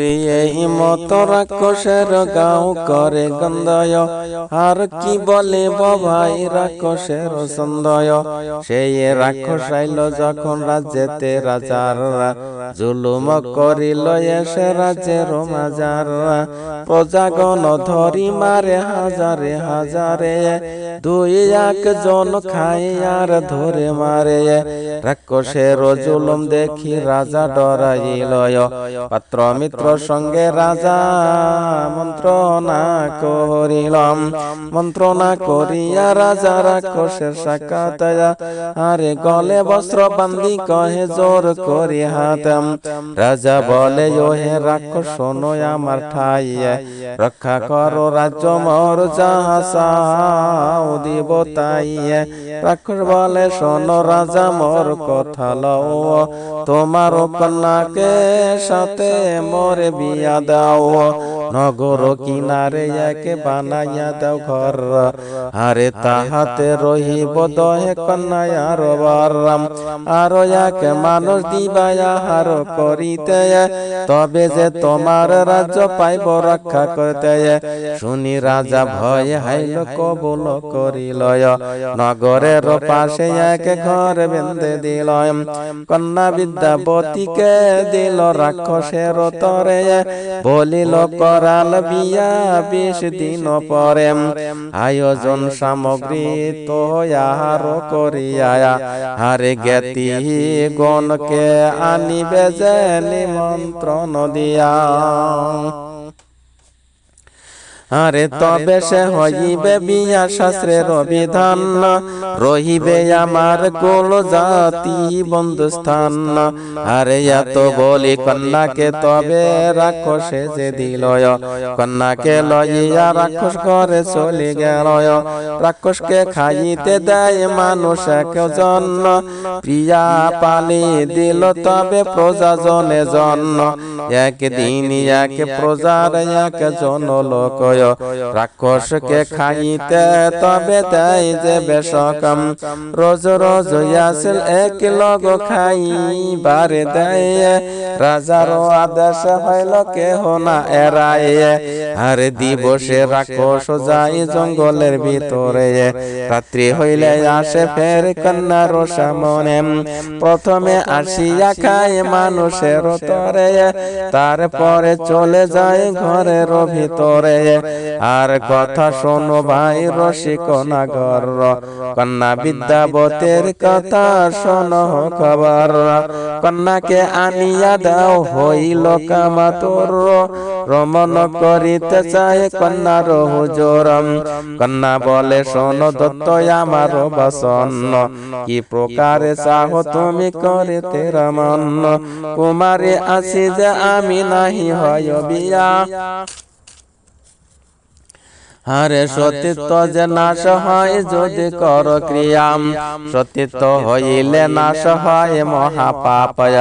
আরে এই মত রাক্ষসের গাঁও করে গন্ধয়। আর কি বলে ভাই রাক্ষসের সন্দয় সেই রাক্ষস আইল যখন রাজ্যেতে রাজার জুলুম করিল, এসে রাজ্যের মাজার প্রজাগণ ধরি মারে হাজারে হাজারে, দুই একজন খাই আর ধরে মারে। রাক্ষসের জুলুম দেখি রাজা ডরাইল। পাত্র মিত্র সঙ্গে রাজা মন্ত্রণা করিলাম। মন্ত্রণা করিয়া রাজা রাক্ষসের সাক্ষাৎ আরে গলে বস্ত্র বান্ধি কহে জোর করি হাতাম রাজা বলে, ওহে রাক্ষস, শোনো আমার ঠাই রক্ষা করো রাজ্য মোর যাহা দিব তাই রাক্ষস বলে শোনো রাজা মোর কথা লও, তোমার কন্যাকে সাথে মোর বিয়া দাও। নগর কিনারে একে বানাইয়া দাও ঘর। আরে তাহাতে রহিব দহে কন্যায় আর বারাম। আর এক মানুষ দিবায়া হার করিতে। তবে যে তোমার রাজ্য পাইব রক্ষা করতে। শুনি রাজা ভয়ে হাইল কবুল করিল নগরের পাশে এক ঘর বেঁধে দিল কন্যা বিদ্যাপতিকে দিল রাক্ষসের তরে। বলিল করাল বিয়া বিশ দিন পরে। আয়োজন সামগ্রী তো আহার করিয়া হারে জ্ঞাতি গণকে আনিবে যে নিমন্ত্রণ দিয়া। আরে তবে সে হইবে বিয়া শাস্ত্রের বিধান রহিবে আমার কোল জাতি বন্ধুস্থান। আরে এত বলি কন্যাকে তবে রাক্ষসে যে দিল। কন্যাকে লইয়া রাক্ষস ঘরে চলে গেল। রাক্ষসকে খাইতে দেয় মানুষ জন্য প্রিয়া পালি দিল তবে প্রজা জনে জন্য। একদিন এক প্রজার এক জন লোক রাক্ষসকে খাইতে তবে দেয় যে বেশকম। রোজ রোজ আসল এক লগ খাইবারে দেয়। রাজার আদেশ হইল কেহ না এরায় আরে দিবসে রাক্ষস যাই জঙ্গলের ভিতরে। রাত্রি হইলে আসে ফের কন্যার সামনে প্রথমে আসিয়া খায় মানুষের তরে। তারপরে চলে যায় ঘরের ভিতরে। আর কথা শোনো ভাই রসিক নাগর কন্যা বিদ্যাবতের কথা শোনো খবর। কন্যাকে আনিয়া দাও হইল কামাতর। রমন করিতে চায় কন্যার হুজুরম কন্যা বলে শোনো দত্ত আমার বসন্ন কি প্রকারে চাহ তুমি করিতে রমন কুমারে আসি যে আমি নাহি হয় বিয়া। আরে সতীত্ব যে নাশ হয় যদি কর ক্রিয়াম। সতীত্ব হইলে নাশ হয় মহাপাপয়।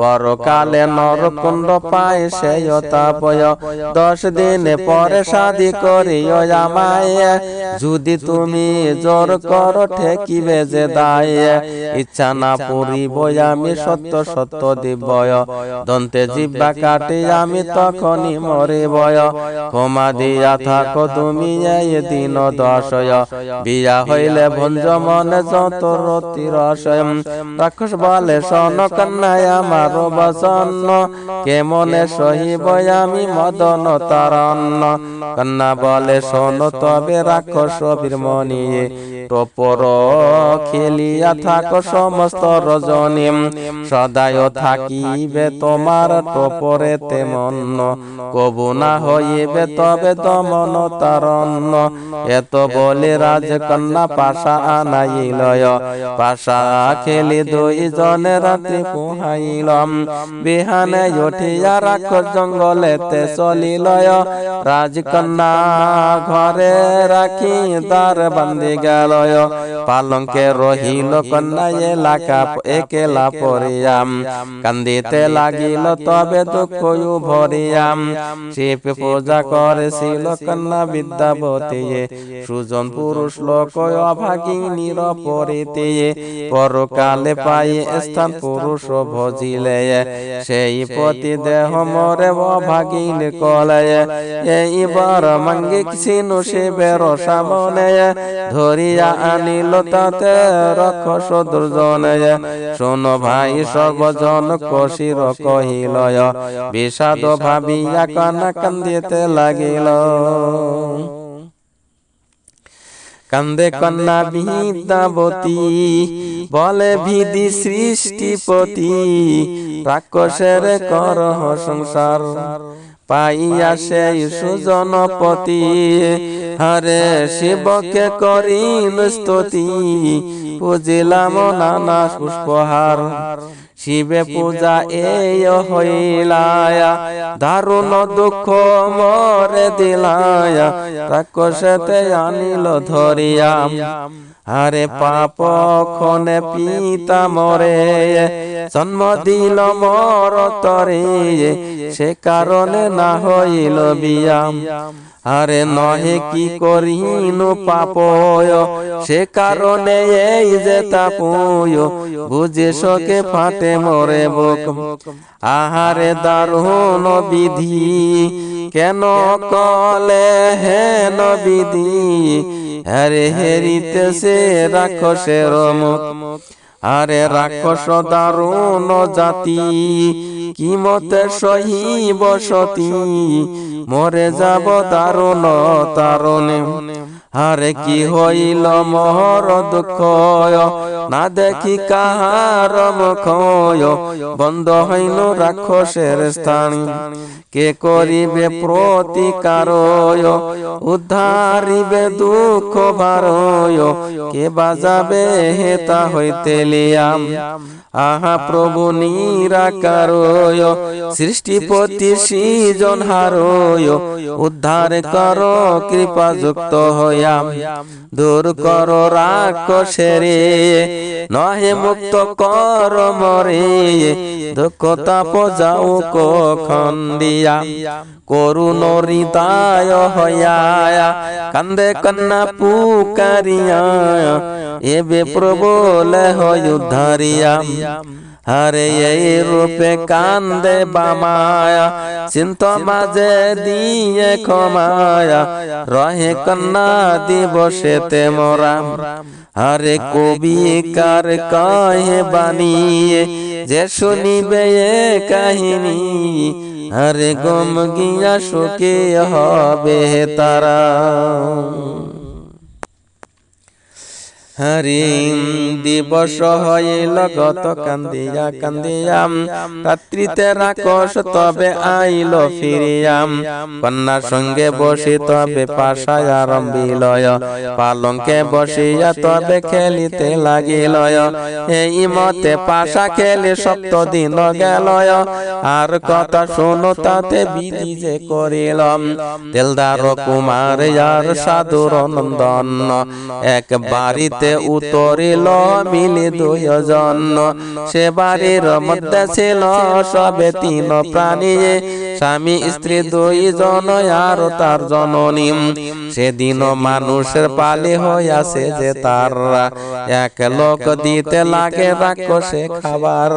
পরকালে নরকুণ্ড পায় সে তাপয় দশ দিন পরে সাদি করিও আমায়। যদি তুমি জোর কর ঠেকিবে যে দায়। ইচ্ছা না পুরিব আমি সত্য সত্য দিবয়। দন্তে জিব্বা কাটি আমি তখনই মরিবয়। ক্ষমা দিয়া থাকো তুমি দিন দশয়। বিয়া হইলে ভঞ্জ মনে যত রতি রসয় রাক্ষস বলে সন কন্যায় আমার বসন্ন। কেমনে সহিব আমি মদন তারন্ন কন্যা বলে শোন তবে রাক্ষস বীরমণি টপর খেলিয়া থাকো সমস্ত রজনী। সদায় থাকিবে তোমার টপরে তেমন কবু না হইবে তবে দমন তারন্ন এত বলে রাজকন্যা পাশা আনাইল। পাশা খেলি দুই জনে রাত্রি পুহাইলম বিহানে উঠিয়া রাক্ষস জঙ্গলেতে চলিল। রাজকন্যা ঘরে রাখি তার বান্ধি গেল। পালঙ্কে রহিল কন্যা এলাকা একেলা পরিয়াম। কান্দিতে লাগিল তবে দুঃখ ভরিয়াম। শিব পূজা করেছিল কন্যা বিদ্যাবতী। সুজন পুরুষ লোক অভাগিনীর পরিতে পরকালে পাই স্থান পুরুষ ভজিলে। সেই পতি দেহ মরে অভাগিন কলে এইবার মাঙ্গিক সিনু শিবের সামনে ধরিয়া আনিল তাতে রক্ষস দুর্জনে শোন ভাই, সর্বজন কশির কহিল বিষাদ ভাবিয়া কানা কান্দিতে লাগিল। কান্দে কন্যা বিদ্যাবতী, বলে ভিদি সৃষ্টিপতি, রাক্ষসের করহ সংসার, পাইয়া সেই সুজনপতি হরে শিবকে করিল স্তুতি। পুজিলাম নানা পুষ্পহার শিবে পূজা এই হইলায়া। দারুণ দুঃখ মরে দিলায়া। রাক্ষসেতে আনিল ধরিয়া। আরে পাপ খনে পিতা মরে। জন্ম দিল মর তরে সে কারণে না হইল বিয়াম আরে নহে কি করিনু পাপয়? সে কারণে এই যে তাপয় বুঝে শোকে ফাটে মরে বুক। আহারে দারুণ বিধি কেন কলে হেন বিধি আরে হেরিতে সে রাক্ষসের মুখ। আরে রাক্ষস দারুণ জাতি। কি মতে সহি বসতি মরে যাব দারুণ তারণে। আরে কি হইল মহর দুঃখ না দেখি কাহার মুখ বন্ধ হইল রাক্ষসের স্থান। কে করিবে প্রতিকার উদ্ধারিবে দুঃখ ভারয় কে বাজাবে হেতা হইতে লিয়াম? আহা প্রভু নিরাকার সৃষ্টিপতি সৃজন হারয় উদ্ধার কর কৃপা যুক্ত হইয়াম। দূর কর রাক্ষসেরে নহে মুক্ত কর মরে দুঃখ তাপ যাও খন্ডিয়া করুণ হৃদয় হইয়া। কান্দে কন্যা পুকারিয়া। এবে প্রবল হয় উদ্ধারিয়া। হরে এই রূপে কান্দে বামায়া চিন্ত মাঝে দিয়ে ক্ষমায়া রহে কন্যা দিবসেতে মরাম হরে কবি কার কহে বানিয়ে যে শুনিবে কাহিনী। হরে গম গিয়া শোকে হবে তারা। হরি দিবস হইল গত কান্দিয়া কান্দিয়াম, রাত্রিতে রাকস তবে আইল ফিরিয়াম। কন্যার সঙ্গে বসি তবে পাশায় আরম্ভিলয়, পালঙ্কে বসিয়া তবে খেলিতে লাগিলয়। এই মতে পাশা খেলে সপ্ত দিন গেলয়, আর কথা শোনো তাতে বিধি যে করিলাম। তেলদার কুমার আর সাধুর নন্দন, এক বাড়িতে উতরিল মিলি দুইজন সে বাড়ির মধ্যে ছিল সবে তিন প্রাণী। স্বামী স্ত্রী দুইজন আর তার জননী। সেদিন মানুষের পালি হইয়াছে যে তার এক লোক দিতে লাগে রাক্ষসে খাবার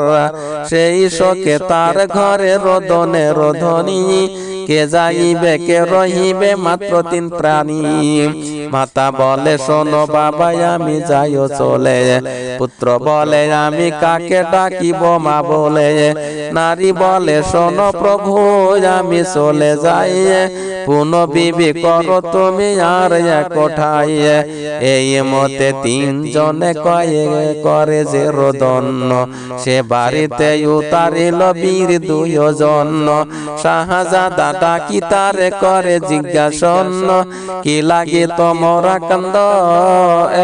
সেই শোকে তার ঘরে রোদনে রোধনী কে যাইবে কে রহিবে মাত্র তিন প্রাণী। মাতা বলে শোনো বাবা আমি যাইও চলে। পুত্র বলে আমি কাকে ডাকিব মা বলে? নারী বলে শোনো প্রভু আমি চলে যাই। পুনঃ বিবি করো তুমি আর কোঠাই এই মতে তিনজনে কয়ে করে যে রোদন্য সে বাড়িতে উতারিল বীর দুইজন শাহজাদা ডাকি তারে করে জিজ্ঞাসন্ন, কি লাগে তোমরা কান্দ?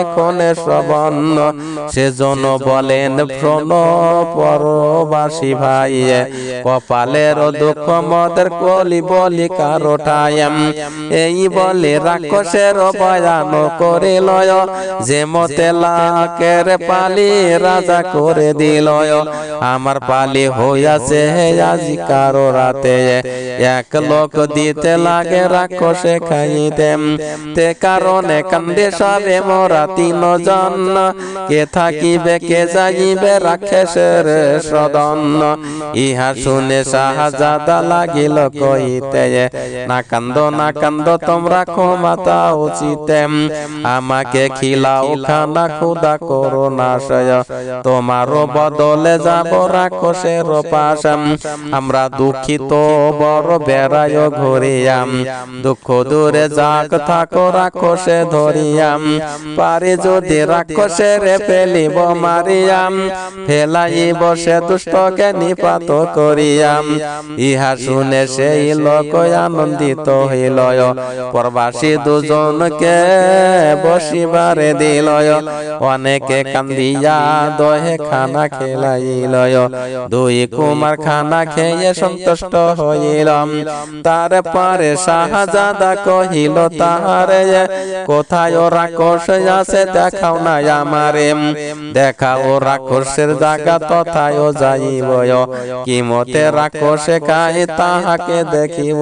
এখন শ্রবণ। সেজন বলেন প্রণ পরবাসী ভাই, কপালের দুঃখ মদের কলি বলি কারোটায়াম এই বলে রাক্ষসের বয়ান করে লয় যে মতে লাকের পালি রাজা করে দিল আমার পালি হইয়াছে আজি কারও রাতে। এক লোক দিতে লাগে রাক্ষসে খাইতে। তে কারণে কান্দে সবে মোরা তিন জন কে থাকিবে, কে যাইবে রাক্ষসের সদন। ইহা শুনে শাহজাদা লাগিল কইতে না কান্দ না কান্দ, তোমরা ক্ষমাতা উচিতে আমাকে খিলাও খানা খুদা করো না তোমারও বদলে যাব রাক্ষসের পাশ আমরা দুঃখিত বড় বেড়ায় ঘুরিয়াম। দুঃখ দূরে যাক থাকো রাক্ষসে ধরিয়াম। পারে যদি রাক্ষসের ফেলিব মারিয়াম। ফেলাই বসে দুষ্টকে নিপাত করিয়াম। ইহা শুনে সেই লোক আনন্দিত হইল প্রবাসী দুজনকে বসিবারে দিল অনেকে কান্দিয়া দহে খানা খেলাইল দুই কুমার খানা খেয়ে সন্তুষ্ট হইলাম। তারপরে শাহজাদা কহিল, তাহারে, কোথায় ও রাক্ষস আছে দেখাও না আমারে। দেখাও রাক্ষসের জায়গা তথায় যাইব কি মতে রাক্ষসে খাই তাহাকে দেখিব?